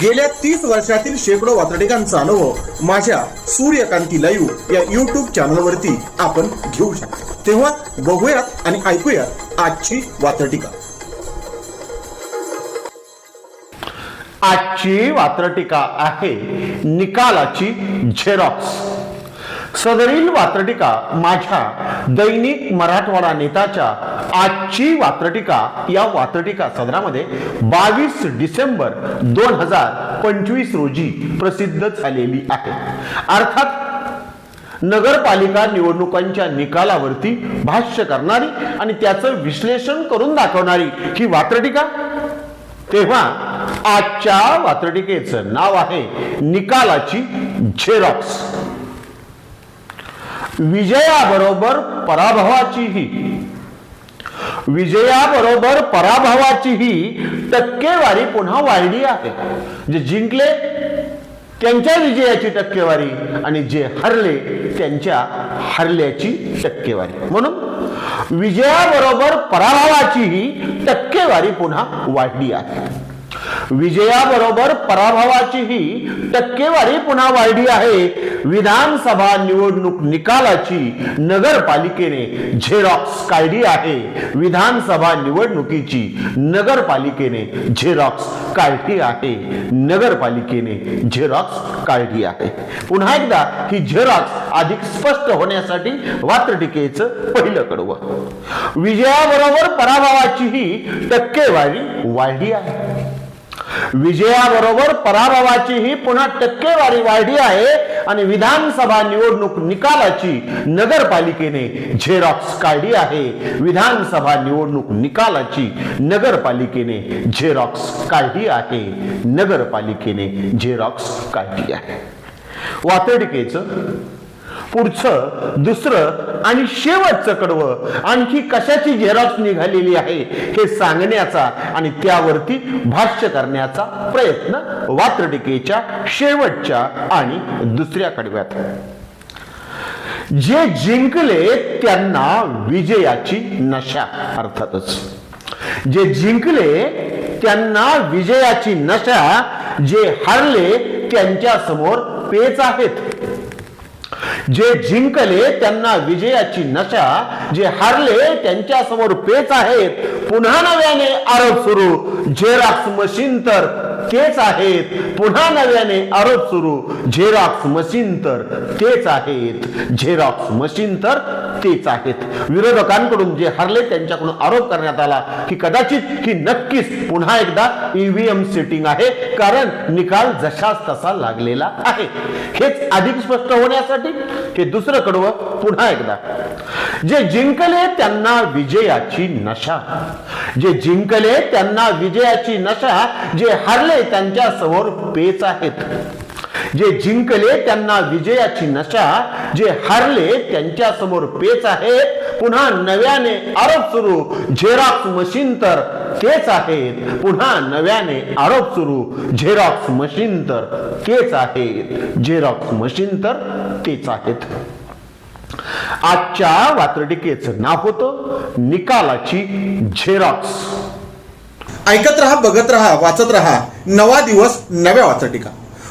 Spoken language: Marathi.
गेल्या तीस वर्षातील शेकडो वातडिकांचा अनुभव माझ्या सूर्यकांती लाईव्ह या युट्यूब चॅनलवरती आपण घेऊ शकतो. तेव्हा बघूयात आणि ऐकूयात आजची वातडिका आजची वात्रटिका आहे निकालाची झेरॉक्स. सदरील वात्रटिका माझ्या दैनिक मराठवाडा नेताच्या आजची वात्रटिका या वात्रटिका सदरामध्ये बावीस डिसेंबर दोन हजार पंचवीस रोजी प्रसिद्ध झालेली आहे. अर्थात नगरपालिका निवडणुकांच्या निकालावरती भाष्य करणारी आणि त्याचं विश्लेषण करून दाखवणारी ही वात्रटिका. तेव्हा आजच्या वात्रटिकेचं नाव आहे निकालाची झेरॉक्स. विजयाबरोबर पराभवाचीही विजयाबरोबर पराभवाचीही टक्केवारी पुन्हा वाढली आहे. जे जिंकले त्यांच्या विजयाची टक्केवारी आणि जे हरले त्यांच्या हरल्याची टक्केवारी. म्हणून विजयाबरोबर पराभवाचीही टक्केवारी पुन्हा वाढली आहे. विजयाबरोबर पराभवाचीही टक्केवारी पुन्हा वाढली आहे. विधानसभा निवडणूक निकालाची नगरपालिकेने झेरॉक्स काढली आहे. विधानसभा निवडणुकीची नगरपालिकेने झेरॉक्स काढली आहे. नगरपालिकेने झेरॉक्स काढली आहे. पुन्हा एकदा ही झेरॉक्स अधिक स्पष्ट होण्यासाठी वात्रटिकेचं पहिलं कडवं. विजयाबरोबर पराभवाचीही टक्केवारी वाढली आहे. विजयाबरोबर पराभवाचीही पुन्हा टक्केवारी वाढली आहे आणि विधानसभा निवडणूक निकालाची नगरपालिकेने झेरॉक्स काढली आहे. विधानसभा निवडणूक निकालाची नगरपालिकेने झेरॉक्स काढली आहे. नगरपालिकेने झेरॉक्स काढली आहे. वातडिकेचं पुढचं दुसरं आणि शेवटचं कडवं. आणखी कशाची झेरॉक्स निघालेली आहे हे सांगण्याचा आणि त्यावरती भाष्य करण्याचा प्रयत्न वात्रटिकेच्या शेवटच्या आणि दुसऱ्या कडव्यात. जे जिंकले त्यांना विजयाची नशा अर्थातच. जे जिंकले त्यांना विजयाची नशा जे हरले त्यांच्यासमोर पेच आहेत. जे जिंकले त्यांना विजयाची नशा जे हारले त्यांच्यासमोर पेच आहेत. पुन्हा नव्याने आरोप सुरू. झेरॉक्स मशीन तर तेच आहेत. पुन्हा नव्याने आरोप सुरू. झेरॉक्स मशीन तर तेच आहेत. झेरॉक्स मशीन तर तेच आहेत. विरोधकांकडून जे हरले त्यांच्याकडून आरोप करण्यात आला की कदाचित ही नक्कीच पुन्हा एकदा ईव्हीएम सेटिंग आहे कारण निकाल जशाच तसा लागलेला आहे. हेच अधिक स्पष्ट होण्यासाठी हे दुसरं कडवं पुन्हा एकदा. जे जिंकले त्यांना विजयाची नशा. जे जिंकले त्यांना विजयाची नशा जे हरले त्यांच्यासमोर पेच आहेत. जे जिंकले त्यांना विजयाची नशा जे हारले त्यांच्यासमोर पेच आहेत. पुन्हा नव्याने आरोप सुरू. झेरॉक्स मशीन तर तेच आहेत. पुन्हा नव्याने आरोप सुरू. झेरॉक्स मशीन तर तेच आहेत. झेरॉक्स मशीन तर तेच आहेत. आजच्या वात्रटिकेचं नाव होतं निकालाची झेरॉक्स ऐकत रहा बघत रहा वाचत रहा. नवा दिवस नव्या वाचटिका